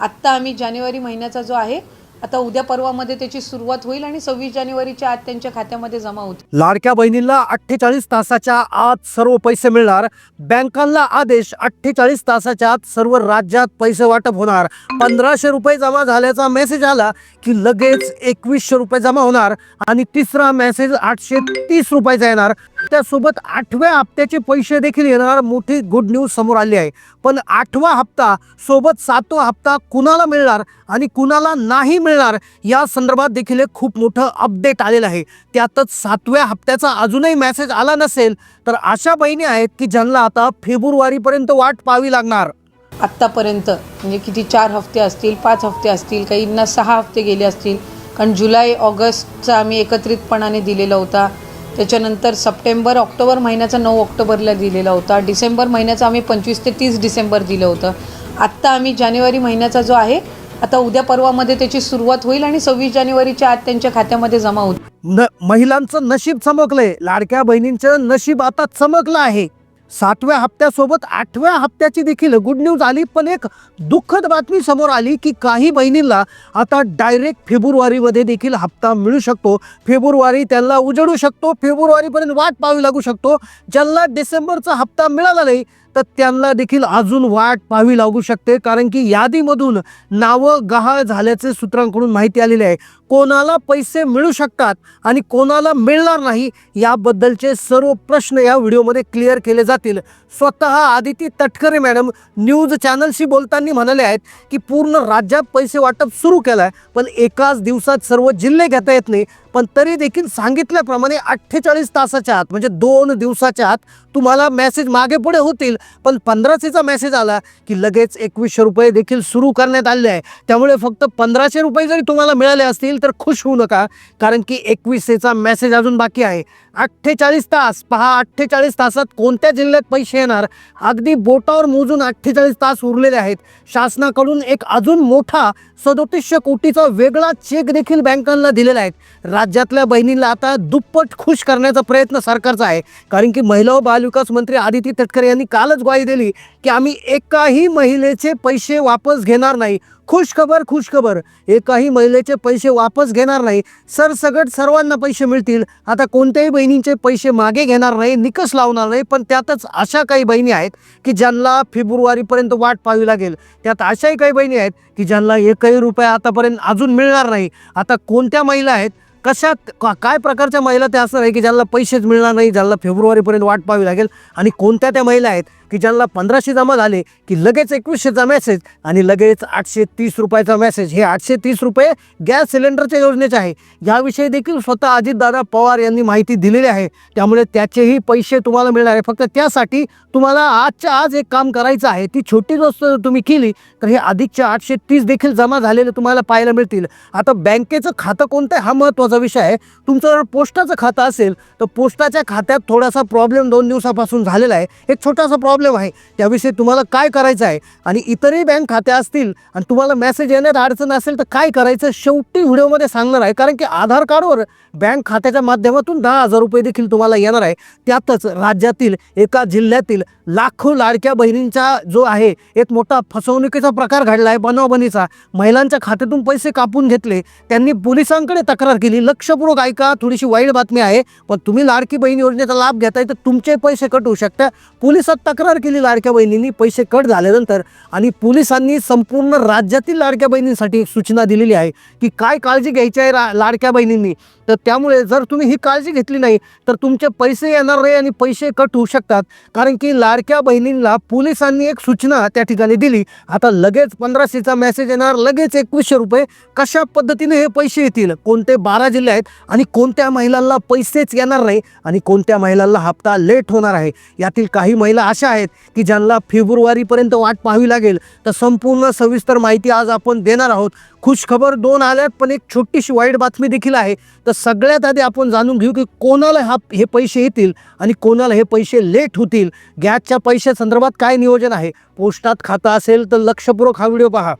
आत्ता आम्ही जानेवारी महिन्याचा जो आहे आता उद्या परवामध्ये त्याची सुरुवात होईल आणि सव्वीस जानेवारीच्या आत त्यांच्या खात्यामध्ये जमा होतील. लाडक्या बहिणींना अठ्ठेचाळीस तासाच्या आत सर्व पैसे मिळणार. बँकांना आदेश अठ्ठेचाळीस तासाच्या आत सर्व राज्यात पैसे वाटप होणार. पंधराशे रुपये जमा झाल्याचा मेसेज आला की लगेच एकवीसशे रुपये जमा होणार आणि तिसरा मेसेज आठशे तीस रुपयाचा येणार. त्यासोबत आठव्या हप्त्याचे पैसे देखील येणार मोठी गुड न्यूज समोर आली आहे. पण आठवा हप्ता सोबत सातवा हप्ता कुणाला मिळणार आणि कुणाला नाही मिळणार या संदर्भात देखील एक खूप मोठं अपडेट आलेलं आहे. त्यातच सातव्या हप्त्याचा अजूनही मेसेज आला नसेल तर अशा बहिणी आहेत की ज्यांना आता फेब्रुवारीपर्यंत वाट पाहावी लागणार. आत्तापर्यंत म्हणजे किती चार हफ्ते असतील पाच हफ्ते असतील काहींना सहा हफ्ते गेले असतील कारण जुलै ऑगस्टचा आम्ही एकत्रितपणाने दिलेला होता. त्याच्यानंतर सप्टेंबर ऑक्टोबर महिन्याचा नऊ ऑक्टोबरला दिलेला होता. डिसेंबर महिन्याचा आम्ही पंचवीस ते तीस डिसेंबर दिलं होतं. आत्ता आम्ही जानेवारी महिन्याचा जो आहे आता उद्या परवामध्ये त्याची सुरुवात होईल आणि सव्वीस जानेवारीच्या आत त्यांच्या खात्यामध्ये जमा होईल. न महिलांचं नशीब चमकलंय. लाडक्या बहिणींचं नशीब आता चमकलं आहे. सातव्या हप्त्यासोबत आठव्या हप्त्याची देखील गुड न्यूज आली पण एक दुःखद बातमी समोर आली की काही बहिणींना आता डायरेक्ट फेब्रुवारीमध्ये देखील हप्ता मिळू शकतो. फेब्रुवारी त्यांना उजडू शकतो फेब्रुवारीपर्यंत वाट पाहावी लागू शकतो. ज्यांना डिसेंबरचा हप्ता मिळाला नाही तर त्यांना देखील अजून वाट पाहावी लागू शकते कारण की यादीमधून नावं गहाळ झाल्याचे सूत्रांकडून माहिती आलेली आहे. कोणाला पैसे मिळू शकतात आणि कोणाला मिळणार नाही याबद्दलचे सर्व प्रश्न या व्हिडिओमध्ये क्लिअर केले जातील. स्वतः आदिती तटकरे मॅडम न्यूज चॅनलशी बोलताना म्हणाले आहेत की पूर्ण राज्यात पैसे वाटप सुरू केलं आहे पण एकाच दिवसात सर्व जिल्हे घेता येत नाही. पण तरी देखील सांगितल्याप्रमाणे अठ्ठेचाळीस तासाच्या आत म्हणजे दोन दिवसाच्या आत तुम्हाला मेसेज मागे पुढे होतील. पण पंधराशेचा मेसेज आला की लगेच एकवीसशे रुपये देखील सुरू करण्यात आले आहे. त्यामुळे फक्त पंधराशे रुपये जरी तुम्हाला मिळाले असतील तर खुश होऊ नका कारण की एकवीसशेचा मेसेज अजून बाकी आहे. अठ्ठेचाळीस तास पहा अठ्ठेचाळीस तासात कोणत्या जिल्ह्यात पैसे येणार? अगदी बोटावर मोजून अठ्ठेचाळीस तास उरलेले आहेत. शासनाकडून एक अजून मोठा सदोतीसशे कोटीचा वेगळा चेक देखील बँकांना दिलेला आहे. राज्यातल्या बहिणींना आता दुप्पट खुश करण्याचा प्रयत्न सरकारचा आहे. कारण की महिला व बालविकास मंत्री आदिती तटकरे यांनी कालच ग्वाही दिली की आम्ही एकाही महिलेचे पैसे वापस घेणार नाही. खुश खबर खुश खबर. एकाही महिलेचे पैसे वापस घेणार नाही. सरसगट सर्वांना पैसे मिळतील. आता कोणत्याही बहिणींचे पैसे मागे घेणार नाही निकष लावणार नाही. पण त्यातच अशा काही बहिणी आहेत की ज्यांना फेब्रुवारीपर्यंत वाट पाहावी लागेल. त्यात अशाही काही बहिणी आहेत की ज्यांना एकही रुपया आतापर्यंत अजून मिळणार नाही. आता कोणत्या महिला आहेत? कशात का काय प्रकारच्या महिला त्या असणार आहे की ज्यांना पैसेच मिळणार नाही ज्यांना फेब्रुवारीपर्यंत वाट पाहावी लागेल? आणि कोणत्या त्या महिला आहेत की ज्यांना पंधराशे जमा झाले की लगेच एकवीसशेचा मेसेज आणि लगेच आठशे तीस रुपयाचा मेसेज हे आठशे तीस रुपये गॅस सिलेंडरच्या योजनेचे आहे. याविषयी देखील स्वतः अजितदादा पवार यांनी माहिती दिलेली आहे. त्यामुळे त्याचेही पैसे तुम्हाला मिळणार आहे. फक्त त्यासाठी तुम्हाला आजच्या आज एक काम करायचं आहे. ती छोटी गोष्ट जर तुम्ही केली तर हे अधिकचे आठशे तीस देखील जमा झालेले तुम्हाला पाहायला मिळतील. आता बँकेचं खातं कोणतं आहे? हा महत्त्वाचं विषय आहे. तुमचं जर पोस्टाचं खातं असेल तर पोस्टाच्या खात्यात थोडासा प्रॉब्लेम दोन दिवसापासून झालेला आहे. एक छोटासा प्रॉब्लेम आहे. त्याविषयी तुम्हाला काय करायचं आहे? आणि इतरही बँक खाते असतील आणि तुम्हाला मेसेज येण्यात अडचण असेल तर काय करायचं? शेवटी व्हिडिओमध्ये सांगणार आहे. कारण की आधार कार्डवर बँक खात्याच्या माध्यमातून दहा हजार रुपये देखील तुम्हाला येणार आहे. त्यातच राज्यातील एका जिल्ह्यातील लाखो लाडक्या बहिणींचा जो आहे एक मोठा फसवणुकीचा प्रकार घडला आहे बनवाबनीचा. महिलांच्या खात्यातून पैसे कापून घेतले. त्यांनी पोलिसांकडे तक्रार केली. लक्षपूर्वक ऐका थोडीशी वाईट बातमी आहे पण तुम्ही लाडकी बहीण योजनेचा लाभ घेताय तर तुमचे पैसे कट होऊ शकतात पोलिसात तक्रार केली लाडक्या बहिणींनी पैसे कट झाल्यानंतर आणि पोलिसांनी संपूर्ण राज्यातील लाडक्या बहिणींसाठी एक सूचना दिलेली आहे की काय काळजी घ्यायची आहे रा- लाडक्या बहिणींनी. तर त्यामुळे जर तुम्ही ही काळजी घेतली नाही तर तुमचे पैसे येणार नाही आणि पैसे कट होऊ शकतात. कारण की लाडक्या बहिणींना पोलिसांनी एक सूचना त्या ठिकाणी दिली. आता लगेच पंधराशेचा मेसेज येणार लगेच एकवीसशे रुपये कशा पद्धतीने हे पैसे येतील? कोणते बारा जिल्हे आहेत आणि कोणत्या महिलांना पैसेच येणार नाही आणि कोणत्या महिलांना हप्ता लेट होणार आहे? यातील काही महिला अशा आहेत की ज्यांना फेब्रुवारीपर्यंत वाट पाहावी लागेल. तर संपूर्ण सविस्तर माहिती आज आपण देणार आहोत. खुशखबर दोन आल्यात पण एक छोटीशी वाईट बातमी देखील आहे. तर सगळ्यात आधी आपण जाणून घेऊ की कोणाला हा हे पैसे येतील आणि कोणाला हे पैसे लेट होतील. गॅसच्या पैशा संदर्भात काय नियोजन आहे? पोस्टात खातं असेल तर लक्षपूर्वक हा व्हिडिओ पहा.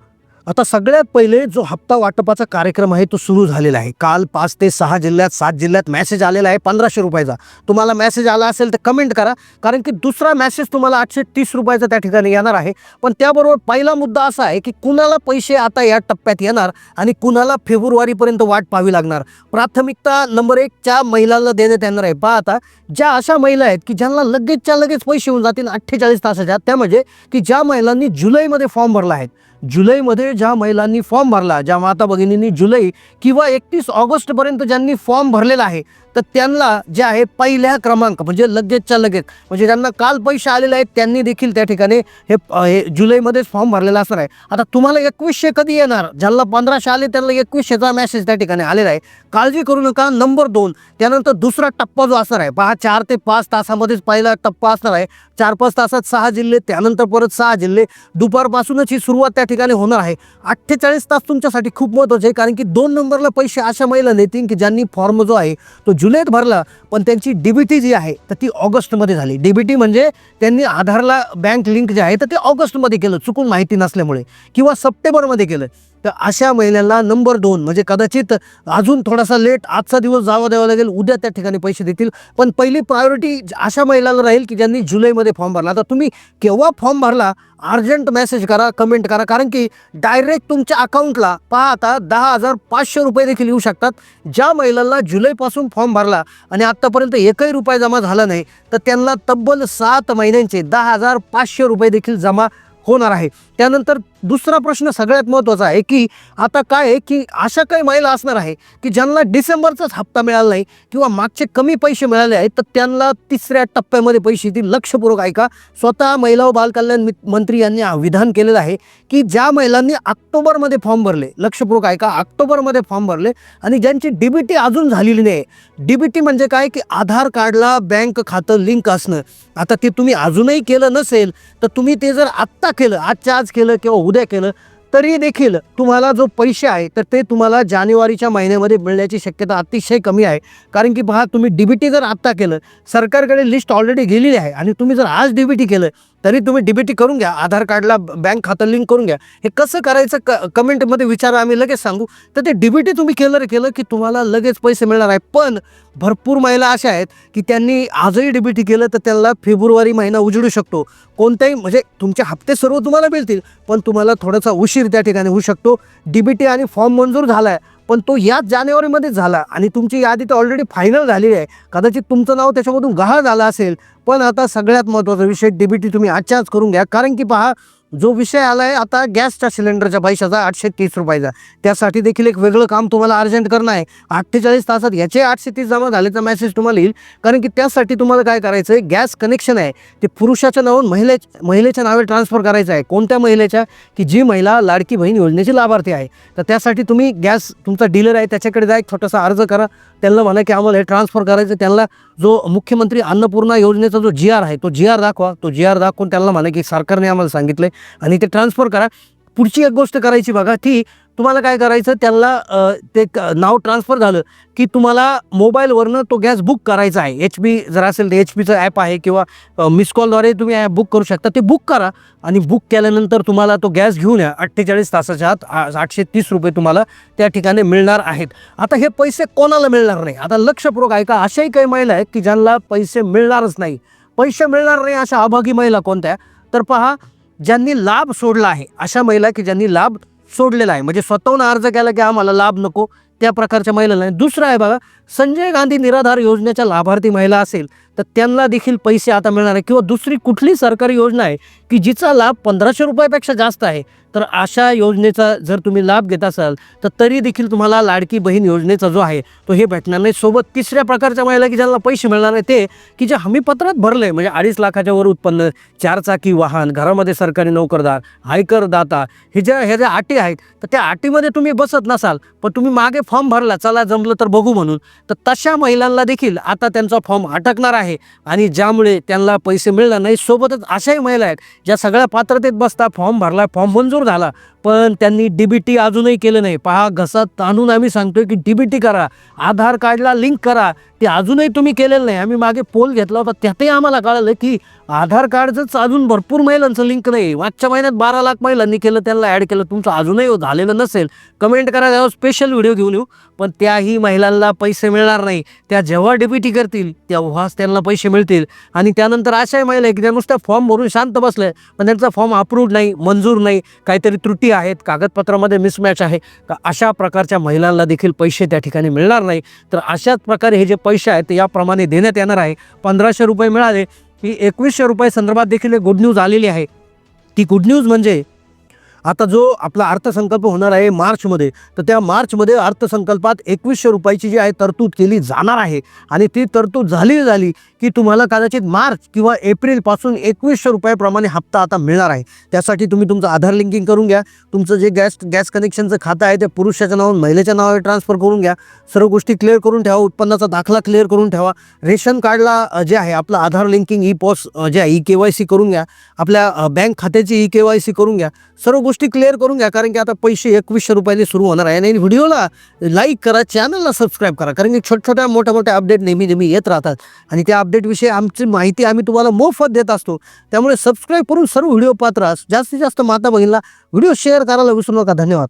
आता सगळ्यात पहिले जो हप्ता वाटपाचा कार्यक्रम आहे तो सुरू झालेला आहे. काल पाच ते सहा जिल्ह्यात सात जिल्ह्यात मॅसेज आलेला आहे पंधराशे रुपयाचा. तुम्हाला मॅसेज आला असेल तर कमेंट करा कारण की दुसरा मॅसेज तुम्हाला आठशे तीस रुपयाचा त्या ठिकाणी येणार आहे. पण त्याबरोबर पहिला मुद्दा असा आहे की कुणाला पैसे आता या टप्प्यात येणार आणि कुणाला फेब्रुवारीपर्यंत वाट पाहावी लागणार? प्राथमिकता नंबर एकच्या महिलांना देण्यात येणार आहे. पहा आता ज्या अशा महिला आहेत की ज्यांना लगेचच्या लगेच पैसे होऊन जातील अठ्ठेचाळीस तासाच्या त्या म्हणजे की ज्या महिलांनी जुलैमध्ये फॉर्म भरला आहे. जुलैमध्ये ज्या महिलांनी फॉर्म भरला ज्या माता भगिनींनी जुलै किंवा एकतीस ऑगस्टपर्यंत ज्यांनी फॉर्म भरलेला आहे तर त्यांना जे आहे पहिल्या क्रमांक म्हणजे लगेचच्या लगेच म्हणजे ज्यांना काल पैसे आलेले आहेत त्यांनी देखील त्या ठिकाणी हे जुलैमध्येच फॉर्म भरलेला असणार आहे. आता तुम्हाला एकवीसशे कधी येणार? ज्यांना पंधराशे आले त्यांना एकवीसशेचा मेसेज त्या ठिकाणी आलेला आहे. काळजी करू नका. नंबर दोन त्यानंतर दुसरा टप्पा जो असणार आहे पहा चार ते पाच तासामध्येच पहिला टप्पा असणार आहे. चार पाच तासात सहा जिल्हे त्यानंतर परत सहा जिल्हे. दुपारपासूनच ही सुरुवात त्या ठिकाणी होणार आहे. अठ्ठेचाळीस तास तुमच्यासाठी खूप महत्त्वाचे आहे कारण की दोन नंबरला पैसे अशा महिला नेतील की ज्यांनी फॉर्म जो आहे तो जुलैत भरला पण त्यांची डीबीटी जी आहे तर ती ऑगस्टमध्ये झाली. डीबीटी म्हणजे त्यांनी आधारला बँक लिंक जे आहे तर ते ऑगस्टमध्ये केलं चुकून माहिती नसल्यामुळे. किंवा सप्टेंबरमध्ये केलं. तर अशा महिलांना नंबर दोन म्हणजे कदाचित अजून थोडासा लेट आजचा दिवस जावा द्यावा लागेल उद्या त्या ठिकाणी पैसे देतील. पण पहिली प्रायोरिटी अशा महिलांना राहील की ज्यांनी जुलैमध्ये फॉर्म भरला. आता तुम्ही केव्हा फॉर्म भरला अर्जंट मेसेज करा कमेंट करा. कारण की डायरेक्ट तुमच्या अकाउंटला पहा आता दहा हजार पाचशे रुपये देखील येऊ शकतात. ज्या महिलांना जुलैपासून फॉर्म भरला आणि आत्तापर्यंत एकही रुपये जमा झाला नाही तर त्यांना तब्बल सात महिन्यांचे दहा हजार पाचशे रुपये देखील जमा होणार आहे. त्यानंतर दुसरा प्रश्न सगळ्यात महत्त्वाचा आहे की आता काय आहे की अशा काही महिला असणार आहे की ज्यांना डिसेंबरचाच हप्ता मिळाला नाही किंवा मागचे कमी पैसे मिळाले आहेत तर त्यांना तिसऱ्या टप्प्यामध्ये पैसे येतील लक्षपूर्वक ऐका. स्वतः महिला व बालकल्याण मंत्री यांनी विधान केलेलं आहे की ज्या महिलांनी ऑक्टोबरमध्ये फॉर्म भरले लक्षपूर्वक ऐका ऑक्टोबरमध्ये फॉर्म भरले आणि ज्यांची डीबीटी अजून झालेली नाही. डीबीटी म्हणजे काय की आधार कार्डला बँक खातं लिंक असणं. आता ते तुम्ही अजूनही केलं नसेल तर तुम्ही ते जर आत्ता केलं आजच्या आज केलं किंवा उद्या केलं तरी देखील तुम्हाला जो पैसे आहे तर ते तुम्हाला जानेवारीच्या महिन्यामध्ये मिळण्याची शक्यता अतिशय कमी आहे. कारण की पहा तुम्ही डी बी टी जर आत्ता केलं सरकारकडे लिस्ट ऑलरेडी गेलेली आहे आणि तुम्ही जर आज डी बी टी केलं तरी तुम्ही डी बी टी करून घ्या आधार कार्डला बँक खातं लिंक करून घ्या. हे कसं करायचं क कमेंटमध्ये विचारा आम्ही लगेच सांगू. तर ते डी बी टी तुम्ही केलं रे केलं की तुम्हाला लगेच पैसे मिळणार आहे. पण भरपूर महिला अशा आहेत की त्यांनी आजही डी बी टी केलं तर त्यांना फेब्रुवारी महिना उजडू शकतो. कोणत्याही म्हणजे तुमचे हप्ते सर्व तुम्हाला मिळतील पण तुम्हाला थोडासा उशीर त्या ठिकाणी होऊ शकतो. डी बी टी आणि फॉर्म मंजूर झाला आहे पण तो याच जानेवारीमध्ये झाला आणि तुमची यादी तर ऑलरेडी फायनल झालेली आहे. कदाचित तुमचं नाव त्याच्यामधून गहाळ झालं असेल. पण आता सगळ्यात महत्त्वाचा विषय डीबीटी तुम्ही आजच्याच करून घ्या. कारण की पहा जो विषय आला आहे आता गॅसच्या सिलेंडरच्या पैशाचा आठशे तीस रुपयाचा. त्यासाठी देखील एक वेगळं काम तुम्हाला अर्जंट करणं आहे. अठ्ठेचाळीस तासात याचे आठशे तीस जमा झाल्याचा मेसेज तुम्हाला येईल. कारण की त्यासाठी तुम्हाला काय करायचं आहे गॅस कनेक्शन आहे. ते पुरुषाच्या नावून महिले महिलेच्या नावे ट्रान्सफर करायचं आहे. कोणत्या महिलेच्या? की जी महिला लाडकी बहीण योजनेची लाभार्थी आहे. तर त्यासाठी तुम्ही गॅस तुमचा डीलर आहे. त्याच्याकडे जा एक छोटासा अर्ज करा. त्यांना म्हणा की आम्हाला हे ट्रान्सफर करायचं त्यांना जो मुख्यमंत्री अन्नपूर्णा योजनेचा जो जी आर आहे तो जी आर दाखवा. तो जी आर दाखवून त्यांना म्हणा की सरकारने आम्हाला सांगितलं आणि ते ट्रान्सफर करा. पुढची एक गोष्ट करायची बघा ती तुम्हाला काय करायचं त्यांना ते नाव ट्रान्सफर झालं की तुम्हाला मोबाईलवरनं तो गॅस बुक करायचा आहे. एच पी जर असेल तर एच पीचं ॲप आहे किंवा मिस कॉलद्वारे तुम्ही ॲप बुक करू शकता. ते बुक करा आणि बुक केल्यानंतर तुम्हाला तो गॅस घेऊन या. अठ्ठेचाळीस तासाच्या आत आठशे तीस रुपये तुम्हाला त्या ठिकाणी मिळणार आहेत. आता हे पैसे कोणाला मिळणार नाही? आता लक्षपूर्वक ऐका अशाही काही महिला आहेत की ज्यांना पैसे मिळणारच नाही. पैसे मिळणार नाही अशा अभागी महिला कोणत्या? तर पहा ज्यांनी लाभ सोडला आहे अशा महिला की ज्यांनी लाभ सोडलेला आहे. म्हणजे स्वतःहून अर्ज केला की आम्हाला लाभ नको त्या प्रकारच्या महिलांना. नाही दुसरं आहे बघा संजय गांधी निराधार योजनेच्या लाभार्थी महिला असेल तर त्यांना देखील पैसे आता मिळणार आहे. किंवा दुसरी कुठली सरकारी योजना आहे की जिचा लाभ पंधराशे रुपयापेक्षा जास्त आहे? तर अशा योजनेचा जर तुम्ही लाभ घेत असाल तर तरी देखील तुम्हाला लाडकी बहीण योजनेचा जो आहे तो हे भेटणार नाही. सोबत तिसऱ्या प्रकारच्या महिला की ज्यांना पैसे मिळणार नाही ते की जे हमीपत्रात भरले म्हणजे अडीच लाखाच्या वर उत्पन्न चारचाकी वाहन घरामध्ये सरकारी नोकरदार आयकरदाता हे ज्या ह्या ज्या अटी आहेत तर त्या अटीमध्ये तुम्ही बसत नसाल पण तुम्ही मागे फॉर्म भरला चला जमलं तर बघू म्हणून. तर तशा महिलांना देखील आता त्यांचा फॉर्म अटकणार आहे. आहे. आणि ज्यामुळे त्यांना पैसे मिळणार नाही सोबतच अशाही महिला आहेत ज्या सगळ्या पात्रतेत बसता फॉर्म भरला फॉर्म मंजूर झाला. पण त्यांनी डी बी टी अजूनही केलं नाही. पहा घसा ताणून आम्ही सांगतोय की डी बी टी करा आधार कार्डला लिंक करा. ते अजूनही तुम्ही केलेलं नाही. आम्ही मागे पोल घेतला होता त्यातही आम्हाला कळलं की आधार कार्डचंच अजून भरपूर महिलांचं लिंक नाही. मागच्या महिन्यात बारा लाख महिलांनी केलं त्यांना ॲड केलं. तुमचं अजूनही झालेलं नसेल. कमेंट करा त्यावर स्पेशल व्हिडिओ घेऊन येऊ. पण त्याही महिलांना पैसे मिळणार नाही. त्या जेव्हा डी बी टी करतील तेव्हाच त्यांना पैसे मिळतील. आणि त्यानंतर अशाही महिला आहे की त्या नुसत्या फॉर्म भरून शांत बसल्या पण त्यांचा फॉर्म अप्रूव्ड नाही मंजूर नाही काहीतरी त्रुटी आहेत कागदपत्रामध्ये मिसमॅच आहे का अशा प्रकारच्या महिलांना देखील पैसे त्या ठिकाणी मिळणार नाही. तर अशाच प्रकारे हे जे पैसे आहेत ते याप्रमाणे देण्यात येणार आहे. पंधराशे रुपये मिळाले. की एकवीसशे रुपये संदर्भात देखील एक गुड न्यूज आलेली आहे. ती गुड न्यूज म्हणजे आता जो आपला अर्थसंकल्प होणार आहे मार्चमध्ये तर त्या मार्चमध्ये अर्थसंकल्पात एकवीसशे रुपयाची जी आहे तरतूद केली जाणार आहे. आणि ती तरतूद झाली झाली की तुम्हाला कदाचित मार्च किंवा एप्रिलपासून एकवीसशे रुपयाप्रमाणे हप्ता आता मिळणार आहे. त्यासाठी तुम्ही तुमचं आधार लिंकिंग करून घ्या. तुमचं जे गॅस गॅस कनेक्शनचं खातं आहे ते पुरुषाच्या नावावर महिलेच्या नावावर ट्रान्सफर करून घ्या. सर्व गोष्टी क्लिअर करून ठेवा. उत्पन्नाचा दाखला क्लिअर करून ठेवा. रेशन कार्डला जे आहे आपलं आधार लिंकिंग ई पॉस जे आहे ई के वाय सी करून घ्या. आपल्या बँक खात्याची ई के वाय सी करून घ्या. सर्व गोष्टी क्लिअर करून घ्या कारण की आता पैसे एकवीसशे रुपयाने सुरू होणार आहे. आणि व्हिडिओला लाईक करा चॅनलला सबस्क्राईब करा कारण की छोट्या छोट्या मोठ्या मोठ्या अपडेट नेहमी नेहमी येत राहतात. आणि त्या अपडेटविषयी आमची माहिती आम्ही तुम्हाला मोफत देत असतो. त्यामुळे सबस्क्राईब करून सर्व व्हिडिओ पात्र जास्तीत जास्त माता बहिणीला व्हिडिओ शेअर करायला विसरू नका. धन्यवाद.